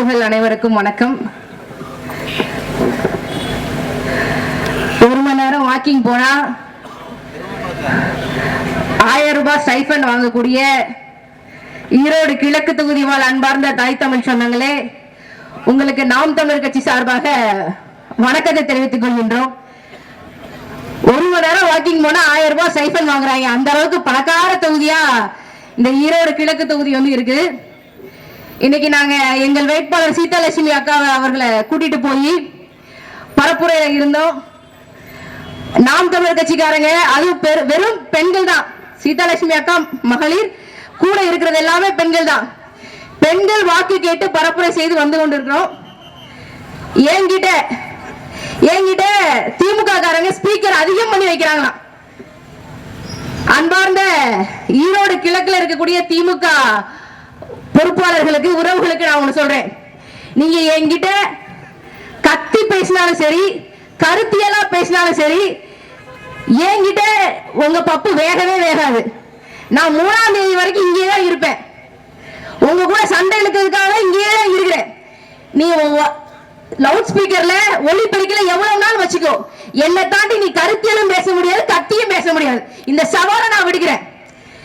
உறவுகள் அனைவருக்கும் வணக்கம். ஒரு மணி நேரம் வாக்கிங் போனா ஆயிரம் ரூபாய் ஸ்டைஃபண்ட் வாங்கக்கூடிய ஈரோடு கிழக்கு தொகுதி வாழ் அன்பார்ந்த தாய் தமிழ் சொன்னங்களே உங்களுக்கு நாம் தமிழர் கட்சி சார்பாக வணக்கத்தை தெரிவித்துக் கொள்கின்றோம். ஒரு மணி நேரம் வாக்கிங் போனா ஆயிரம் ரூபாய் ஸ்டைஃபன் வாங்குறாங்க. அந்த அளவுக்கு பணக்கார தொகுதியா இந்த ஈரோடு கிழக்கு தொகுதி வந்து இருக்கு. இன்னைக்கு நாங்க எங்கள் வேட்பாளர் சீதாலட்சுமி அக்கா அவர்களை கூட்டிட்டு போய் பரப்புரையில இருந்தோம். நாம் தமிழர் கட்சிக்காரங்க அதுவும் பெரு- வெறும் பெண்கள் தான். சீதாலட்சுமி அக்கா மகளிர் கூட இருக்கிறது எல்லாமே பெண்கள் தான். பெண்கள் வாக்கு கேட்டு பரப்புரை செய்து வந்து கொண்டிருக்கிறோம். என்கிட்ட என்கிட்ட திமுக காரங்க ஸ்பீக்கர் அதிகம் பண்ணி வைக்கிறாங்களாம். அன்பார்ந்த ஈரோடு கிழக்குல இருக்கக்கூடிய திமுக பொறுப்பாளர்களுக்கு உறவுகளுக்கு நான் ஒன்று சொல்றேன். நீங்க என்கிட்ட கத்தி பேசினாலும் சரி கருத்தியெல்லாம் பேசினாலும் சரி என்கிட்ட உங்க பப்பு வேகவே வேகாது. நான் மூணாம் தேதி வரைக்கும் இங்கே தான் இருப்பேன். உங்க கூட சண்டை இழுக்கிறதுக்காக இங்கேயே தான் இருக்கிறேன். நீ லவுட் ஸ்பீக்கர்ல ஒளி பெருக்கல எவ்வளவு நாள் வச்சுக்கோ. என்னை தாண்டி நீ கருத்தியலும் பேச முடியாது கத்தியும் பேச முடியாது. இந்த சவாலை நான் விடுக்கிறேன்.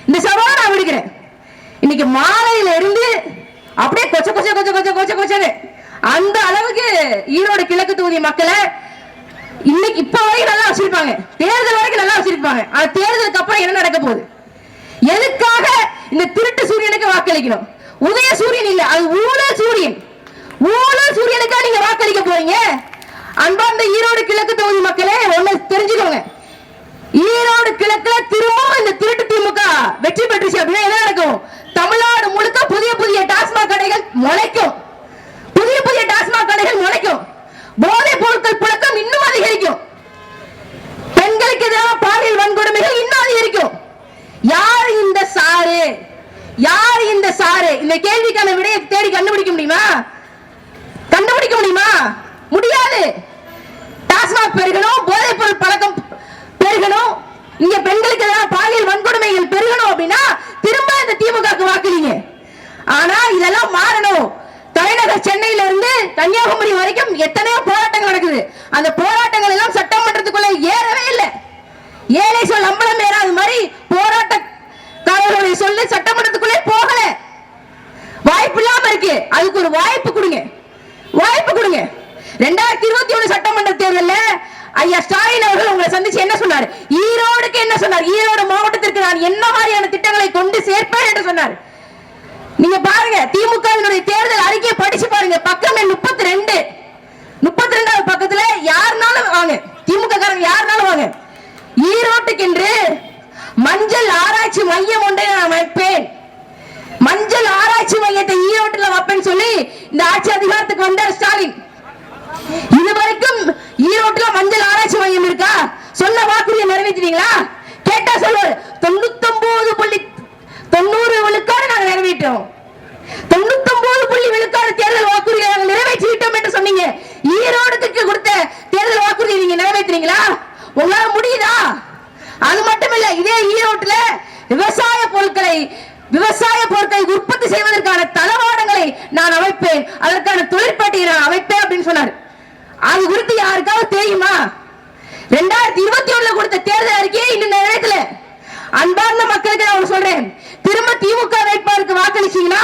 இந்த சவாலை நான் விடுக்கிறேன். இன்னைக்கு மாலையில இருந்து அப்படியே கொச்ச கொச்ச கொச்ச கொச்ச கொச்ச கொச்சன்னு. அந்த அளவுக்கு ஈரோடு கிழக்கு தொகுதி மக்களை இன்னைக்கு இப்ப வரைக்கும் நல்லா வச்சிருப்பாங்க. தேர்தல் வரைக்கும் நல்லா வச்சிருப்பாங்க. ஆனா தேர்தலுக்கு அப்புறம் என்ன நடக்க போகுது? எதுக்காக இந்த திருட்டு சூரியனுக்கு வாக்களிக்கணும்? உதய சூரியன் இல்ல அது ஊழல் சூரியன். ஊழல் சூரியனுக்கா நீங்க வாக்களிக்க போறீங்க? அன்பார்ந்த ஈரோடு கிழக்கு தொகுதி மக்களே ஒண்ணு தெரிஞ்சுக்கோங்க. ஈரோடு கிழக்குல திரும்பவும் இந்த திருட்டு திமுக வெற்றி பெற்றுச்சு அப்படின்னா என்ன நடக்கும்? தமிழ்நாடு முழுக்க புதிய புதிய டாஸ்மாக் கடைகள் முளைக்கும். புதிய புதிய டாஸ்மாக் கடைகள் முளைக்கும். போதைப் பொருட்கள் புழக்கம் இன்னும் அதிகரிக்கும். பெண்களுக்கு எதிராக பாலியல் வன்கொடுமைகள் இன்னும் அதிகரிக்கும். யார் இந்த சாரு? யார் இந்த சாரு? இந்த கேள்விக்கான விடையை தேடி கண்டுபிடிக்க முடியுமா? கண்டுபிடிக்க முடியுமா? முடியாது. டாஸ்மாக் பெருகணும் போதைப் பொருள் பழக்கம் பெருகணும். இங்க பெண்களுக்கு எல்லாம் பாலியல் வன்கொடுமைகள் பெருகணும் அப்படின்னா திரும்ப இந்த திமுக வாக்குறீங்க. ஆனா இதெல்லாம் மாறணும். தலைநகர் சென்னையில இருந்து கன்னியாகுமரி வரைக்கும் எத்தனையோ போராட்டங்கள் நடக்குது. அந்த போராட்டங்கள் எல்லாம் சட்டமன்றத்துக்குள்ள ஏறவே இல்லை. ஏழை சொல் அம்பலம் ஏறாத மாதிரி போராட்டக்காரர்களுடைய சொல்லு சட்டமன்றத்துக்குள்ளே போகல. வாய்ப்பு இல்லாம இருக்கு. அதுக்கு ஒரு வாய்ப்பு கொடுங்க. வாய்ப்பு கொடுங்க. ரெண்டாயிரத்தி இருபத்தி ஒண்ணு சட்டமன்ற தேர்தல்ல ஐயா ஸ்டாலின் அவர்கள் உங்களை சந்திச்சு என்ன சொன்னார்? ஈரோடுக்கு என்ன சொன்னார்? ஈரோடு மாவட்டத்திற்கு நான் என்ன மாதிரியான திட்டங்களை கொண்டு சேர்ப்பேன் என்று சொன்னார். நீங்க பாருங்க திமுகவினுடைய தேர்தல் அறிக்கையை படிச்சு பாருங்க. பக்கம் முப்பத்தி ரெண்டு முப்பத்தி ரெண்டாவது பக்கத்துல யாருனாலும் வாங்க. திமுக காரங்க யாருனாலும் வாங்க. ஈரோட்டுக்கென்று மஞ்சள் ஆராய்ச்சி மையம் ஒன்றை நான் வைப்பேன் மஞ்சள் ஆராய்ச்சி மையத்தை ஈரோட்டில் வைப்பேன்னு சொல்லி இந்த ஆட்சி அதிகாரத்துக்கு வந்தார் ஸ்டாலின். இதுவரைக்கும் ஈரோட்டுல மஞ்சள் ஆராய்ச்சி மையம் இருக்கா? சொன்ன வாக்குறுதியை நிறைவேற்றினீங்களா கேட்டா சொல்லுவார் தொண்ணூத்தொன்பது புள்ளி தொண்ணூறு விழுக்காடு நாங்க நிறைவேற்றோம். தொண்ணூத்தொன்பது புள்ளி விழுக்காடு தேர்தல் வாக்குறுதியை நாங்கள் நிறைவேற்றி விட்டோம் என்று சொன்னீங்க. ஈரோடுக்கு கொடுத்த தேர்தல் வாக்குறுதியை நீங்க நிறைவேற்றுறீங்களா உங்களால முடியுதா? அது மட்டுமில்ல இதே ஈரோட்டுல விவசாய பொருட்களை விவசாய பொருட்களை உற்பத்தி செய்வதற்கான தளவாடங்களை நான் அமைப்பேன். அதற்கான தொழிற்பட்டியை நான் அமைப்பேன் அப்படின்னு சொன்னார். அது குறித்து யாருக்காவது தெரியுமா? ரெண்டாயிரத்தி இருபத்தி ஒண்ணுல கொடுத்த தேர்தல் அறிக்கையை இன்னும் நிறைவேற்றல அன்பார்ந்த மக்களுக்கு நான் சொல்றேன். திரும்ப திமுக வேட்பாளருக்கு வாக்களிச்சீங்கன்னா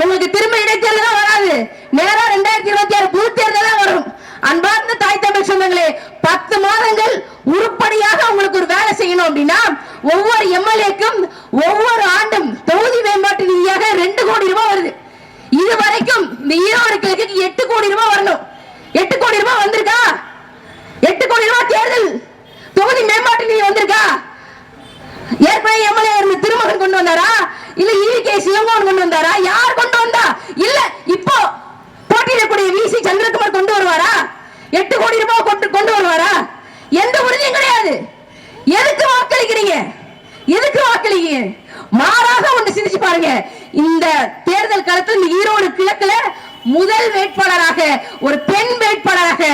உங்களுக்கு திரும்ப இடைத்தேர்தல் வராது. நேரா ரெண்டாயிரத்தி இருபத்தி ஆறு பொது தேர்தல் வரும். அன்பார்ந்த தாய் தமிழ் சொந்தங்களே பத்து மாதங்கள் உருப்படியாக உங்களுக்கு ஒரு வேலை செய்யணும் அப்படின்னா ஒவ்வொரு எம்எல்ஏக்கும் ஒவ்வொரு ஆண்டும் தொகுதி மேம்பாட்டு நிதியாக ரெண்டு கோடி ரூபாய் வருது. இது வரைக்கும் இந்த ஈரோடு கிழக்கு எட்டு கோடி ரூபாய் வரணும். எட்டு கோடி ரூபாய் வந்திருக்கா? எட்டு கோடி ரூபாய் தேர்தல் தொகுதி மேம்பாட்டு நிதி வந்திருக்கா? ஏற்கனவே எம்எல்ஏ இருந்து திருமகன் கொண்டு வந்தாரா? இல்ல ஈகே சிவங்கோன் கொண்டு வந்தாரா? யார் கொண்டு வந்தா? இல்ல இப்போ போட்டியிடக்கூடிய விசி சந்திரகுமார் கொண்டு வருவாரா? எட்டு கோடி ரூபாய் கொண்டு கொண்டு வருவாரா? எந்த உறுதியும் கிடையாது. எதுக்கு வாக்களிக்கிறீங்க? எதுக்கு வாக்களிங்க மாறாக ஒன்று சிந்திச்சு பாருங்க. இந்த தேர்தல் காலத்தில் இந்த ஈரோடு கிழக்குல முதல் வேட்பாளராக ஒரு பெண் வேட்பாளராக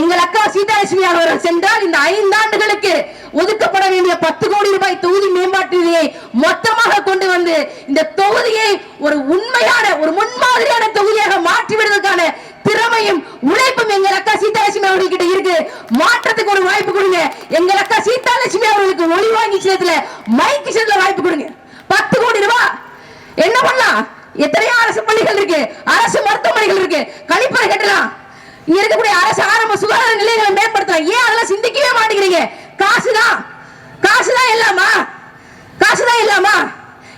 எங்கள் அக்கா சீதாலட்சுமி அவர்கள் சென்றால் இந்த ஐந்தாண்டுகளுக்கு ஒதுக்கப்பட வேண்டிய பத்து கோடி ரூபாய் தொகுதி மேம்பாட்டு நிதியை மொத்தமாக கொண்டு வந்து இந்த தொகுதியை ஒரு உண்மையான ஒரு முன்மாதிரியான தொகுதியாக மாற்றி விடுவதற்கான திறமையும் உழைப்பும் எங்கள் அக்கா சீதாலட்சுமி அவர்கிட்ட இருக்கு. மாற்றத்துக்கு ஒரு வாய்ப்பு கொடுங்க. எங்கள் அக்கா சீதாலட்சுமி அவர்களுக்கு ஒளி வாங்கி சேர்த்துல மைக்கு விஷயத்துல வாய்ப்பு கொடுங்க. பத்து கோடி ரூபாய் என்ன பண்ணலாம்? எத்தனையோ அரசு பள்ளிகள் இருக்கு. அரசு மருத்துவமனைகள் இருக்கு. கழிப்பறை கட்டலாம். இங்க இருக்கக்கூடிய அரசு ஆரம்ப சுகாதார நிலையங்களை மேம்படுத்தலாம். ஏன் அதெல்லாம் சிந்திக்கவே மாட்டேங்கிறீங்க? காசுதான். காசுதான் இல்லாமா காசுதான் இல்லாமா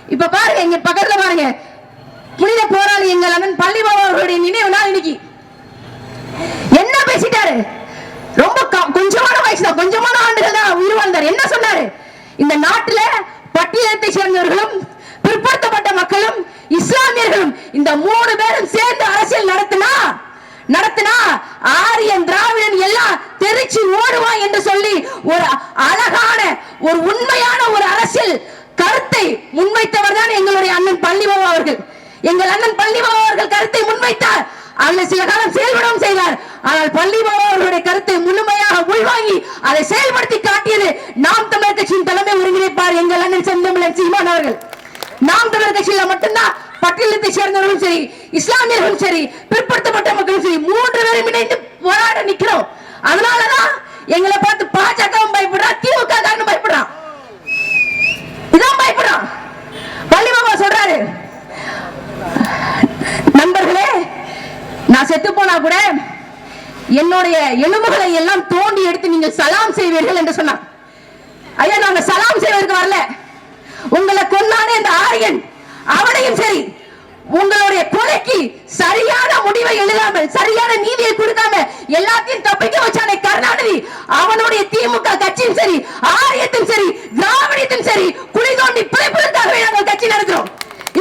இப்ப பாருங்க இங்க பக்கத்துல பாருங்க. புனித போராளி எங்கள் அண்ணன் பள்ளி அவர்களுடைய நினைவு நாள் இன்னைக்கு. என்ன பேசிட்டாரு? ரொம்ப கொஞ்சமான வயசு தான் கொஞ்சமான ஆண்டுகள் தான் உயிர் வாழ்ந்தார். என்ன சொன்னாரு? இந்த நாட்டுல பட்டியலத்தை சேர்ந்தவர்களும் பிற்படுத்தப்பட்ட மக்களும் இஸ்லாமியர்களும் இந்த மூணு பேரும் சேர்ந்து அரசியல் நடத்தினா நடத்தினா ஆரியன் திராவிடன் எல்லாம் தெரிச்சு ஓடுவான் என்று சொல்லி ஒரு அழகான ஒரு உண்மையான ஒரு அரசியல் கருத்தை முன்வைத்தவர் தான் எங்களுடைய அண்ணன் பள்ளிபாபா அவர்கள். எங்கள் அண்ணன் பள்ளிபாபா அவர்கள் கருத்தை முன்வைத்தார். அதில் சில காலம் செயல்படவும் செய்தார். ஆனால் பள்ளிபாபா அவர்களுடைய கருத்தை முழுமையாக உள்வாங்கி அதை செயல்படுத்தி காட்டியது நாம் தமிழர் கட்சியின் தலைமை ஒருங்கிணைப்பார் எங்கள் அண்ணன் செந்தமிழன் சீமான் அவர்கள். நாம் தமிழர் கட்சியில மட்டும்தான் பட்டியலத்தை சேர்ந்தவர்களும் சரி இஸ்லாமியர்களும் சரி பிற்படுத்தப்பட்ட மக்களும் சரி மூன்று பேரும் இணைந்து போராட நிக்கிறோம். அதனாலதான் எங்களை பார்த்து பாஜகவும் பயப்படுறான் திமுக காரணம் பயப்படுறான். இதான் பயப்படுறான். பள்ளி பாபா சொல்றாரு நண்பர்களே நான் செத்து போனா கூட என்னுடைய எலும்புகளை எல்லாம் தோண்டி எடுத்து நீங்கள் சலாம் செய்வீர்கள் என்று சொன்னான் ஐயா நாங்க சலாம் செய்வதற்கு வரல. உங்களை கொன்னானே இந்த ஆரியன். அவனையும் சரி உங்களுடைய கொலைக்கு சரியான முடிவை எழுதாமல் சரியான நீதியை கொடுக்காம எல்லாத்தையும் தப்பிக்க வச்சானே கருணாநிதி. அவனுடைய திமுக கட்சியும் சரி ஆரியத்தும் சரி திராவிடத்தும் சரி குழி தோண்டி பிழைப்பதற்காகவே நாங்கள் கட்சி நடத்துறோம்.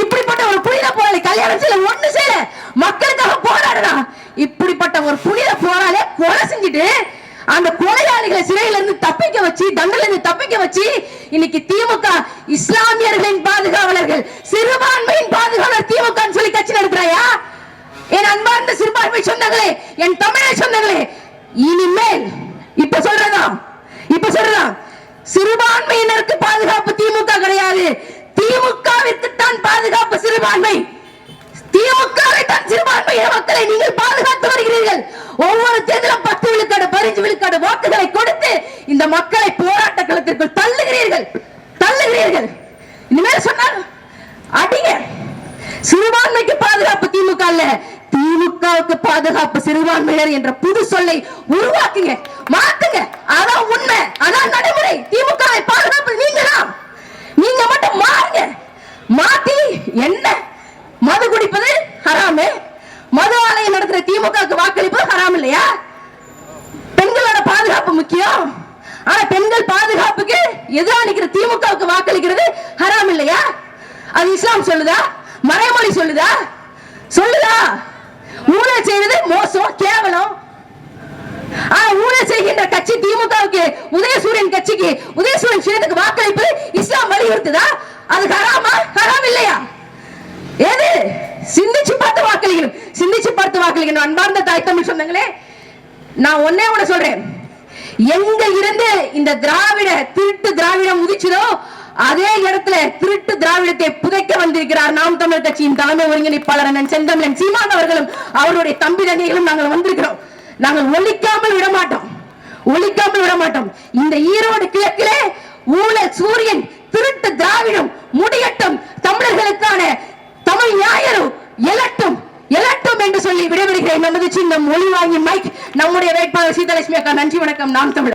இப்படிப்பட்ட ஒரு புனித போராளி கல்யாணம் செய்யல ஒண்ணு செய்யல. மக்களுக்காக போராடுறான் இப்படிப்பட்ட ஒரு புனித போராளி கொலை செஞ்சுட்டு அந்த கொலையாளிகளை சிறையில இருந்து தப்பிக்க வச்சு தண்டல இருந்து தப்பிக்க வச்சு இன்னைக்கு திமுக இஸ்லாமியர்களின் பாதுகாவலர்கள் சிறுபான்மையின் பாதுகாவலர் திமுக சொல்லி கட்சி நடத்துறாயா? என் அன்பார்ந்த சிறுபான்மை சொந்தங்களே என் தமிழை சொந்தங்களே இனிமேல் இப்ப சொல்றதா இப்ப சொல்றதா சிறுபான்மையினருக்கு பாதுகாப்பு திமுக கிடையாது. திமுகவிற்கு தான் பாதுகாப்பு சிறுபான்மை. திமுகவை தான் சிறுபான்மை மக்களை நீங்கள் பாதுகாத்து வருகிறீர்கள். ஒவ்வொரு தேர்தலும் பத்து விழுக்காடு பதினஞ்சு விழுக்காடு வாக்குகளை கொடுத்து இந்த மக்களை போராட்ட களத்திற்குள் தள்ளுகிறீர்கள். தள்ளுகிறீர்கள். இனிமேல் சொன்னால் அடிங்க. சிறுபான்மைக்கு பாதுகாப்பு திமுக அல்ல. திமுகவுக்கு பாதுகாப்பு சிறுபான்மையினர் என்ற புது சொல்லை உருவாக்குங்க. மாத்துங்க. அதான் உண்மை. அதான் நடைமுறை. திமுகவை பாதுகாப்பு நீங்க தான் நீங்க மட்டும் மாறுங்க. மாத்தி என்ன? மது குடிப்பது ஹராமு. மது ஆலயம் நடத்துற திமுகவுக்கு வாக்களிப்பது ஹராம் இல்லையா? பெண்களோட பாதுகாப்பு முக்கியம். ஆனா பெண்கள் பாதுகாப்புக்கு எதிரா நிக்கிற ஹராம் இல்லையா? அது இஸ்லாம் சொல்லுதா? மறைமொழி சொல்லுதா? சொல்லுதா? ஊழல் செய்வது மோசம் கேவலம். ஊழல் செய்கின்ற கட்சி திமுகவுக்கு உதயசூரியன் கட்சிக்கு உதயசூரியன் சின்னத்துக்கு வாக்களிப்பு இஸ்லாம் வலியுறுத்துதா? அது ஹராமா? ஹராம் இல்லையா? எது? சிந்திச்சு பார்த்து வாக்களிக்கணும். சிந்திச்சு பார்த்து வாக்களிக்கணும். அன்பார்ந்த தாய் தமிழ் சொந்தங்களே நான் ஒன்னே ஒண்ணு சொல்றேன். எங்க இருந்து இந்த திராவிட திருட்டு திராவிடம் உதிச்சதோ அதே இடத்துல திருட்டு திராவிடத்தை புதைக்க வந்திருக்கிறார் நாம் தமிழர் கட்சியின் தலைமை ஒருங்கிணைப்பாளர் அண்ணன் செந்தமிழன் சீமான் அவர்களும் அவருடைய தம்பி தங்கைகளும் நாங்கள் வந்திருக்கிறோம். நாங்கள் ஒழிக்காமல் விட மாட்டோம். ஒழிக்காமல் விட மாட்டோம். இந்த ஈரோடு கிழக்கிலே ஊழல் சூரியன் திருட்டு திராவிடம் முடியட்டும். தமிழர்களுக்கான தமிழ் ஞாயிறு எழட்டும் எழட்டும் என்று சொல்லி விடைபெறுகிறேன். நமது சின்னம் ஒளி வாங்கி மைக் நம்முடைய வேட்பாளர் சீதலட்சுமி அக்கா நன்றி வணக்கம். நாம் தமிழ்